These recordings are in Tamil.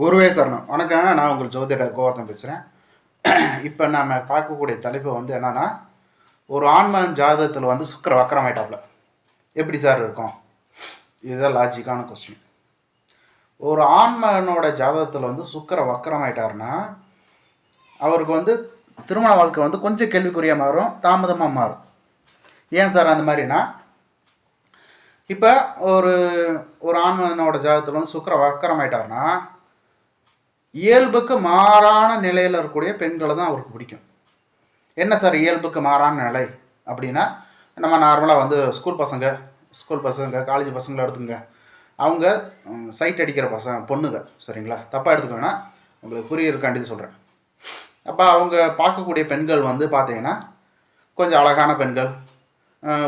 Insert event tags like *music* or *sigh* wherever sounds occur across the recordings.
குருவே சரணம். வணக்கம் நான் உங்கள் ஜோதிட கோவர்த்தன் பேசுகிறேன் இப்போ நம்ம பார்க்கக்கூடிய தலைப்பு வந்து என்னன்னா ஒரு ஆன்மன் ஜாதகத்தில் வந்து சுக்கர வக்கரமாயிட்டாப்ல எப்படி சார் இருக்கும்? இதுதான் லாஜிக்கான கொஸ்டின் ஒரு ஆன்மகனோட ஜாதகத்தில் வந்து சுக்கர வக்கரமாயிட்டாருன்னா அவருக்கு வந்து திருமண வாழ்க்கை வந்து கொஞ்சம் கேள்விக்குறியாக மாறும் தாமதமாக மாறும். ஏன் சார் அந்த மாதிரினா இப்போ ஒரு ஒரு ஆன்மகனோட ஜாதகத்தில் வந்து சுக்கர வக்கரமாயிட்டாருன்னா இயல்புக்கு மாறான நிலையில் இருக்கக்கூடிய பெண்களை தான் அவருக்கு பிடிக்கும். என்ன சார் இயல்புக்கு மாறான நிலை? அப்படின்னா நம்ம நார்மலாக வந்து ஸ்கூல் பசங்க ஸ்கூல் பசங்க காலேஜ் பசங்களை எடுத்துங்க. அவங்க சைட் அடிக்கிற பசங்க பொண்ணுங்க சரிங்களா? தப்பாக எடுத்துக்கோங்கன்னா உங்களுக்கு உங்களுக்கு புரியறதுக்காண்டி சொல்கிறேன் அப்போ அவங்க பார்க்கக்கூடிய பெண்கள் வந்து பார்த்தீங்கன்னா கொஞ்சம் அழகான பெண்கள்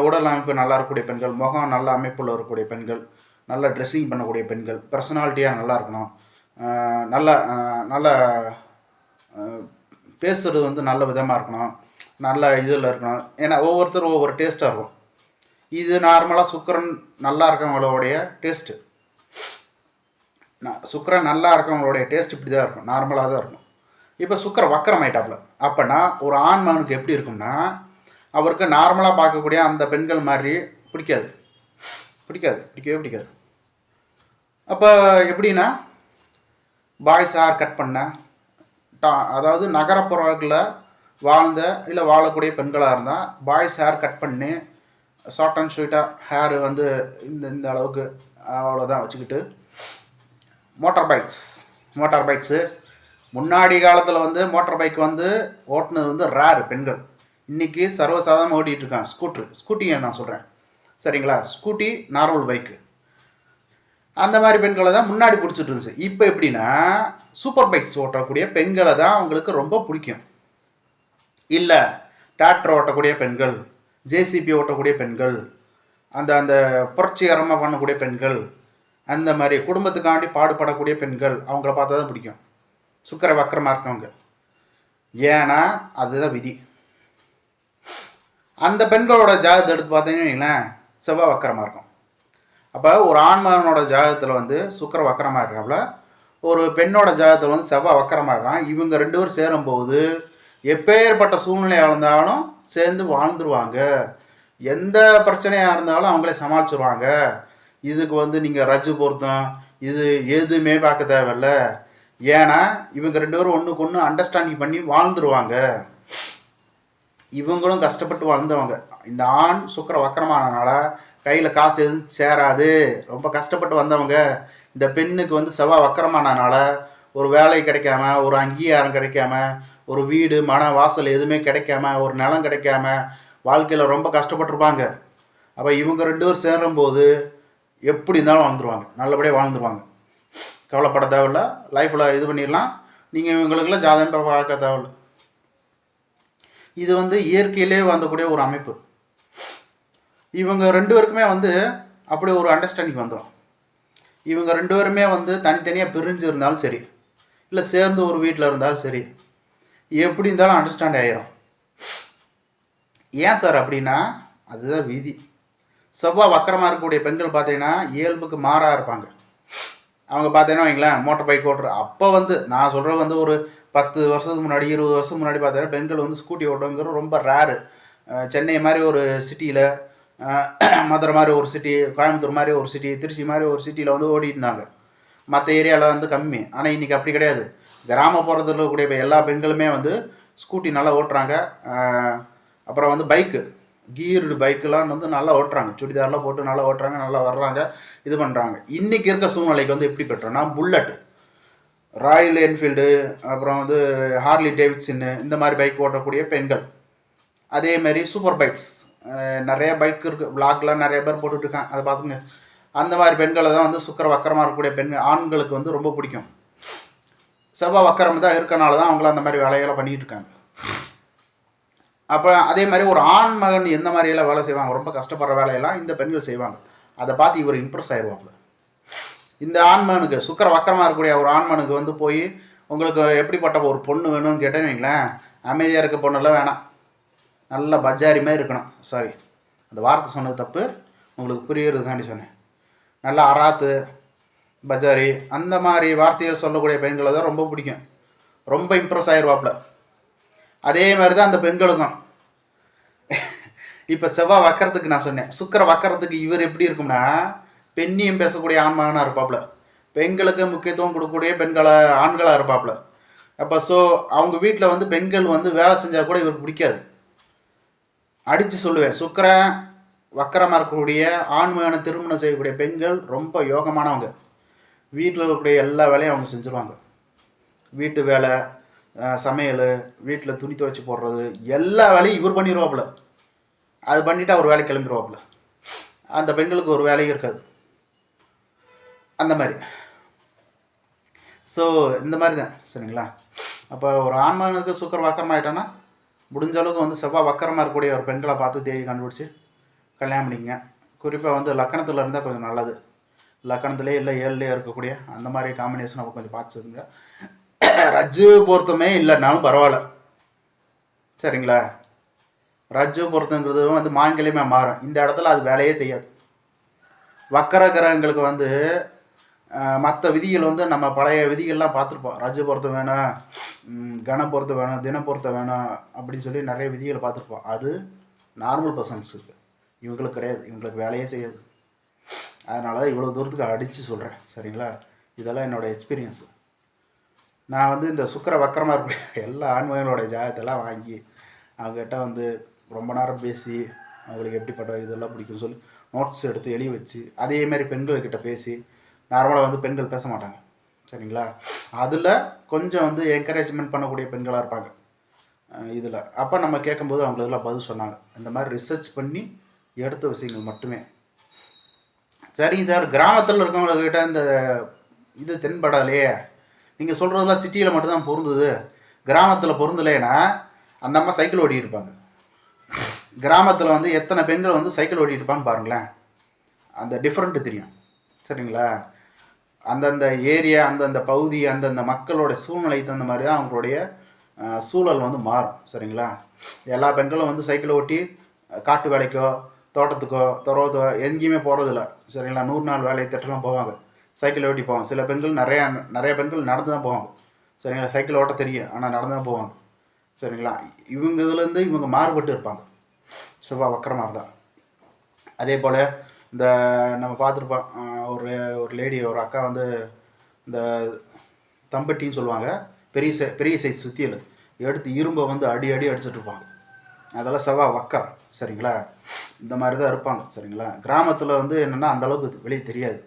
உடல் அமைப்பு நல்லா இருக்கக்கூடிய பெண்கள் முகம் நல்ல அமைப்பில் இருக்கக்கூடிய பெண்கள் நல்ல ட்ரெஸ்ஸிங் பண்ணக்கூடிய பெண்கள் பர்சனாலிட்டியாக நல்லா இருக்கணும். நல்ல நல்ல பேசுகிறது பேசுறது வந்து நல்ல விதமாக இருக்கணும். நல்ல இதில் இருக்கணும். ஏன்னா ஒவ்வொருத்தரும் ஒவ்வொரு டேஸ்ட்டாக இருக்கும். இது நார்மலாக சுக்கரன் நல்லா இருக்கவங்களுடைய டேஸ்ட்டு நான் சுக்கரன் நல்லா இருக்கவங்களுடைய டேஸ்ட் இப்படி தான் இருக்கும் நார்மலாக தான் இருக்கும். இப்போ சுக்கர வக்கரம் ஆயிட்டாப்புல. அப்போனா ஒரு ஆண் மகனுக்கு எப்படி இருக்கும்னா அவருக்கு நார்மலாக பார்க்கக்கூடிய அந்த பெண்கள் மாதிரி பிடிக்காது. பிடிக்காது. பிடிக்கவே பிடிக்காது. அப்போ எப்படின்னா பாய்ஸ் ஹேர் கட் பண்ண டா அதாவது நகரப்புறங்களில் வாழ்ந்த இல்லை வாழக்கூடிய பெண்களாக இருந்தால் பாய்ஸ் ஹேர் கட் பண்ணி ஷார்ட் அண்ட் ஸ்வீட்டாக ஹேர் வந்து இந்த இந்த அளவுக்கு அவ்வளோதான் வச்சுக்கிட்டு மோட்டார் பைக்ஸ் மோட்டார் பைக்ஸு முன்னாடி காலத்தில் வந்து மோட்டார் பைக் வந்து ஓட்டுனது வந்து ரேரு பெண்கள். இன்றைக்கி சர்வசாதாரணமாக ஓட்டிகிட்டு இருக்கான் ஸ்கூட்ரு ஸ்கூட்டியை நான் சொல்கிறேன் சரிங்களா? ஸ்கூட்டி நார்மல் பைக்கு அந்த மாதிரி பெண்களை தான் முன்னாடி பிடிச்சிட்டு இருந்துச்சு. இப்போ எப்படின்னா சூப்பர் பைக்ஸ் ஓட்டக்கூடிய பெண்களை தான் அவங்களுக்கு ரொம்ப பிடிக்கும். இல்லை டிராக்டர் ஓட்டக்கூடிய பெண்கள் ஜேசிபி ஓட்டக்கூடிய பெண்கள் அந்த அந்த புரட்சிகரமாக பண்ணக்கூடிய பெண்கள் அந்த மாதிரி குடும்பத்துக்காண்டி பாடுபடக்கூடிய பெண்கள் அவங்கள பார்த்தா தான் பிடிக்கும். சுக்கர வக்கரமாக இருக்கவங்க. ஏன்னா அதுதான் விதி. அந்த பெண்களோட ஜாதகத்தை எடுத்து பார்த்தீங்கன்னு வைங்களேன் செவ்வாய் வக்கரமாக இருக்கும். அப்போ ஒரு ஆண்மகனோட ஜாதகத்தில் வந்து சுக்கர வக்கரமாக இருக்காப்புல ஒரு பெண்ணோட ஜாதகத்தில் வந்து செவ்வாய் வக்கரமாக இருக்கான். இவங்க ரெண்டு பேரும் சேரும்போது எப்பேற்பட்ட சூழ்நிலையாக இருந்தாலும் சேர்ந்து வாழ்ந்துருவாங்க. எந்த பிரச்சனையாக இருந்தாலும் அவங்களே சமாளிச்சிருவாங்க. இதுக்கு வந்து நீங்கள் ரஜு பொருத்தம். இது எதுவுமே பார்க்க தேவையில்ல. ஏன்னா இவங்க ரெண்டு பேரும் ஒன்றுக்கு ஒன்று அண்டர்ஸ்டாண்டிங் பண்ணி வாழ்ந்துருவாங்க. இவங்களும் கஷ்டப்பட்டு வாழ்ந்தவங்க. இந்த ஆண் சுக்கர வக்கரமானனால கையில் காசு எதுவும் சேராது. ரொம்ப கஷ்டப்பட்டு வந்தவங்க இந்த பெண்ணுக்கு வந்து செவ்வாய் வக்கரமானனால ஒரு வேலை கிடைக்காம ஒரு அங்கீகாரம் கிடைக்காம ஒரு வீடு மன வாசல் எதுவுமே கிடைக்காம ஒரு நிலம் கிடைக்காம வாழ்க்கையில் ரொம்ப கஷ்டப்பட்டிருப்பாங்க. அப்போ இவங்க ரெண்டு பேரும் சேரும்போது எப்படி இருந்தாலும் வாழ்ந்துருவாங்க. நல்லபடியாக வாழ்ந்துருவாங்க. கவலைப்பட தேவையில்ல. லைஃப்பில் இது பண்ணிடலாம். நீங்கள் இவங்களுக்கெல்லாம் ஜாதகம் பார்க்க தேவையில்ல. இது வந்து இயற்கையிலே வந்தக்கூடிய ஒரு அமைப்பு. இவங்க ரெண்டு பேருக்குமே வந்து அப்படி ஒரு அண்டர்ஸ்டாண்டிங் வந்துடும் இவங்க ரெண்டு பேருமே வந்து தனித்தனியாக பிரிஞ்சு இருந்தாலும் சரி இல்லை சேர்ந்து ஒரு வீட்டில் இருந்தாலும் சரி எப்படி இருந்தாலும் அண்டர்ஸ்டாண்ட் ஆகிரும் ஏன் சார் அப்படின்னா அதுதான் விதி. செவ்வாய் வக்கரமாக இருக்கக்கூடிய பெண்கள் பார்த்தீங்கன்னா இயல்புக்கு மாறாக இருப்பாங்க. அவங்க பார்த்தீங்கன்னா வைங்களேன் மோட்டர் பைக் ஓட்டுற அப்போ வந்து நான் சொல்கிறது வந்து ஒரு பத்து வருஷத்துக்கு முன்னாடி இருபது வருஷத்துக்கு முன்னாடி பார்த்தீங்கன்னா பெண்கள் வந்து ஸ்கூட்டி ஓட்டுங்கிறது ரொம்ப ரேரு சென்னை மாதிரி ஒரு சிட்டியில் *clears throat* மதுரை மாதிரி ஒரு சிட்டி கோயம்புத்தூர் மாதிரி ஒரு சிட்டி திருச்சி மாதிரி ஒரு சிட்டியில் வந்து ஓடிட்டுருந்தாங்க மற்ற ஏரியாவில் வந்து கம்மி. ஆனால் இன்றைக்கி அப்படி கிடையாது. கிராமப்புறத்தில் இருக்கக்கூடிய எல்லா பெண்களுமே வந்து ஸ்கூட்டி நல்லா ஓட்டுறாங்க. அப்புறம் வந்து பைக்கு கீர்டு பைக்கெலாம் வந்து நல்லா ஓட்டுறாங்க. சுடிதார்லாம் போட்டு நல்லா ஓட்டுறாங்க நல்லா வர்றாங்க இது பண்ணுறாங்க இன்றைக்கி இருக்க சூழ்நிலைக்கு வந்து எப்படி பெற்றோன்னா புல்லட் ராயல் என்ஃபீல்டு அப்புறம் வந்து ஹார்லி டேவிட்சின்னு இந்த மாதிரி பைக் ஓட்டக்கூடிய பெண்கள். அதே மாதிரி சூப்பர் பைக்ஸ் நிறைய பைக் இருக்குது விளாக்லாம் நிறைய பேர் போட்டுட்ருக்காங்க அதை பார்த்துங்க. அந்த மாதிரி பெண்களை தான் வந்து சுக்கர வக்கரமாக இருக்கக்கூடிய பெண் ஆண்களுக்கு வந்து ரொம்ப பிடிக்கும். செவ்வாய் வக்கரம் தான் இருக்கனால தான் அவங்கள அந்த மாதிரி வேலைகளை பண்ணிகிட்டு இருக்காங்க. அப்போ அதே மாதிரி ஒரு ஆண் மகன் எந்த மாதிரியெல்லாம் வேலை செய்வாங்க? ரொம்ப கஷ்டப்படுற வேலையெல்லாம் இந்த பெண்கள் செய்வாங்க. அதை பார்த்து இவர் இம்ப்ரெஸ் ஆயிடுவாப்புல இந்த ஆண்மகனுக்கு சுக்கர வக்கரமாக இருக்கக்கூடிய ஒரு ஆண்மனுக்கு வந்து போய் உங்களுக்கு எப்படிப்பட்ட ஒரு பொண்ணு வேணும்னு கேட்டேன்னு வைங்களேன். அமைதியாக இருக்க பொண்ணெல்லாம் வேணாம். நல்ல பஜாரி மாதிரி இருக்கணும். சாரி அந்த வார்த்தை சொன்னது தப்பு. உங்களுக்கு புரியறதுக்காண்டி சொன்னேன். நல்லா அராத்து பஜாரி அந்த மாதிரி வார்த்தைகள் சொல்லக்கூடிய பெண்களை தான் ரொம்ப பிடிக்கும். ரொம்ப இம்ப்ரெஸ் ஆயிடுவாப்புல அதே மாதிரி தான் அந்த பெண்களுக்கும். இப்போ செவ்வாய் வக்கரத்துக்கு நான் சொன்னேன். சுக்கர வக்கரத்துக்கு இவர் எப்படி இருக்கும்னா பெண்ணியம் பேசக்கூடிய ஆண்மகனாக இருப்பாப்புல. பெண்களுக்கு முக்கியத்துவம் கொடுக்கக்கூடிய பெண்களை ஆண்களாக இருப்பாப்புல. அப்போ ஸோ அவங்க வீட்டில் வந்து பெண்கள் வந்து வேலை செஞ்சால் கூட இவருக்கு பிடிக்காது. அடித்து சொல்லுவேன். சுக்கரன் வக்கரமாக இருக்கக்கூடிய ஆண்மகனை திருமணம் செய்யக்கூடிய பெண்கள் ரொம்ப யோகமானவங்க. வீட்டில் இருக்கக்கூடிய எல்லா வேலையும் அவங்க செஞ்சுருவாங்க. வீட்டு வேலை சமையல் வீட்டில் துணி துவைச்சி போடுறது எல்லா வேலையும் இவர் பண்ணிடுவாப்புல அது பண்ணிவிட்டு அவர் வேலைக்கு கிளம்பிடுவாப்புல அந்த பெண்களுக்கு ஒரு வேலையும் இருக்காது. அந்த மாதிரி. ஸோ இந்த மாதிரி தான். சரிங்களா? அப்போ ஒரு ஆண்மகனுக்கு சுக்கர் வக்கரமாயிட்டான்னா முடிஞ்ச அளவுக்கு வந்து செவ்வாய் வக்கரமாக இருக்கக்கூடிய ஒரு பெண்களை பார்த்து தேடி கண்டுபிடிச்சி கல்யாணம் பண்ணிக்கங்க. குறிப்பாக வந்து லக்கணத்தில் இருந்தால் கொஞ்சம் நல்லது. லக்கணத்திலே இல்லை ஏழுலேயே இருக்கக்கூடிய அந்த மாதிரி காம்பினேஷன் நம்ம கொஞ்சம் பார்த்துருங்க ரஜ்ஜு பொருத்தமே இல்லைனாலும் பரவாயில்ல. சரிங்களா? ரஜ்ஜு பொருத்தங்கிறது வந்து மாங்கல்யமே மாறும். இந்த இடத்துல அது வேலையே செய்யாது. வக்கர கிரகங்களுக்கு வந்து மற்ற விதிகள் வந்து நம்ம பழைய விதிகள்லாம் பார்த்துருப்போம். ரஜ பொருத்தம் வேணும் கன பொருத்தம் வேணும் தின பொருத்தம் வேணும் அப்படின்னு சொல்லி நிறைய விதிகளை பார்த்துருப்போம். அது நார்மல் பர்சன்ஸுக்கு இவங்களுக்கு கிடையாது. இவங்களுக்கு வேலையே செய்யாது. அதனால தான் இவ்வளோ தூரத்துக்கு அடித்து சொல்கிறேன் சரிங்களா? இதெல்லாம் என்னோடய எக்ஸ்பீரியன்ஸு நான் வந்து இந்த சுக்கர வக்கரமாக இருக்க *laughs* எல்லா ஆன்மீகங்களோட ஜாதகத்தெல்லாம் வாங்கி அவங்ககிட்ட வந்து ரொம்ப நேரம் பேசி அவங்களுக்கு எப்படிப்பட்ட இதெல்லாம் பிடிக்கும்னு சொல்லி நோட்ஸ் எடுத்து எழுதி வச்சு அதே மாதிரி பெண்கள்கிட்ட பேசி நார்மலாக வந்து பெண்கள் பேச மாட்டாங்க சரிங்களா? அதில் கொஞ்சம் வந்து என்கரேஜ்மெண்ட் பண்ணக்கூடிய பெண்களாக இருப்பாங்க. இதில். அப்போ நம்ம கேட்கும்போது அவங்க இதெல்லாம் பதில் சொன்னாங்க. இந்த மாதிரி ரிசர்ச் பண்ணி எடுத்த விஷயங்கள் மட்டுமே. சரிங்க சார். கிராமத்தில் இருக்கவங்கக்கிட்ட இந்த இது தென்படலையே. நீங்கள் சொல்கிறதெல்லாம் சிட்டியில் மட்டும்தான் பொருந்தது. கிராமத்தில் பொருந்தலைன்னா அந்த அம்மா சைக்கிள் ஓடிட்டு இருப்பாங்க. கிராமத்தில் வந்து எத்தனை பெண்கள் வந்து சைக்கிள் ஓடிட்டு இருப்பான்னு பாருங்களேன். அந்த டிஃப்ரெண்ட்டு தெரியும். சரிங்களா? அந்தந்த ஏரியா அந்தந்த பகுதி அந்தந்த மக்களோட சூழ்நிலைக்கு தகுந்த மாதிரி தான் அவங்களுடைய சூழல் வந்து மாறும். சரிங்களா? எல்லா பெண்களும் வந்து சைக்கிள் ஓட்டி காட்டு வேலைக்கோ தோட்டத்துக்கோ துறவத்தோ எங்கேயுமே போகிறதில்ல சரிங்களா? நூறு நாள் வேலை திட்டம்லாம் போவாங்க. சைக்கிள் ஓட்டி போவாங்க. சில பெண்கள் நிறையா நிறைய பெண்கள் நடந்து தான் போவாங்க. சரிங்களா? சைக்கிள் ஓட்ட தெரியும். ஆனால் நடந்து தான் போவாங்க. சரிங்களா? இவங்க இதுலேருந்து இவங்க மாறுபட்டு இருப்பாங்க. செவ்வாய் வக்கரமாக இருந்தால். அதே போல் இந்த நம்ம பார்த்துருப்போம் ஒரு ஒரு லேடி ஒரு அக்கா வந்து இந்த தம்பட்டின்னு சொல்லுவாங்க. பெரிய சை பெரிய சைஸ் சுத்தியல் எடுத்து இரும்பை வந்து அடி அடி அடிச்சிட்ருப்பாங்க அதெல்லாம் செவ்வாய் வக்கரம் சரிங்களா? இந்த மாதிரி தான் இருப்பாங்க சரிங்களா? கிராமத்தில் வந்து என்னென்னா அந்தளவுக்கு வெளியே தெரியாது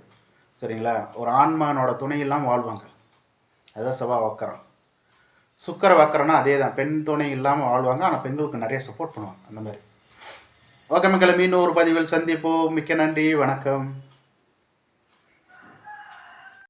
சரிங்களா? ஒரு ஆண்மகனோட துணை இல்லாமல் வாழ்வாங்க. அதுதான் செவ்வாய் வக்கரம். சுக்கர வக்கரம்னா அதே தான் பெண் துணை இல்லாமல் வாழ்வாங்க ஆனால் பெண்களுக்கு நிறைய சப்போர்ட் பண்ணுவாங்க அந்த மாதிரி. ஓகே மக்களே மீண்டும் ஒரு பதிவில் சந்திப்போம் மிக்க நன்றி வணக்கம்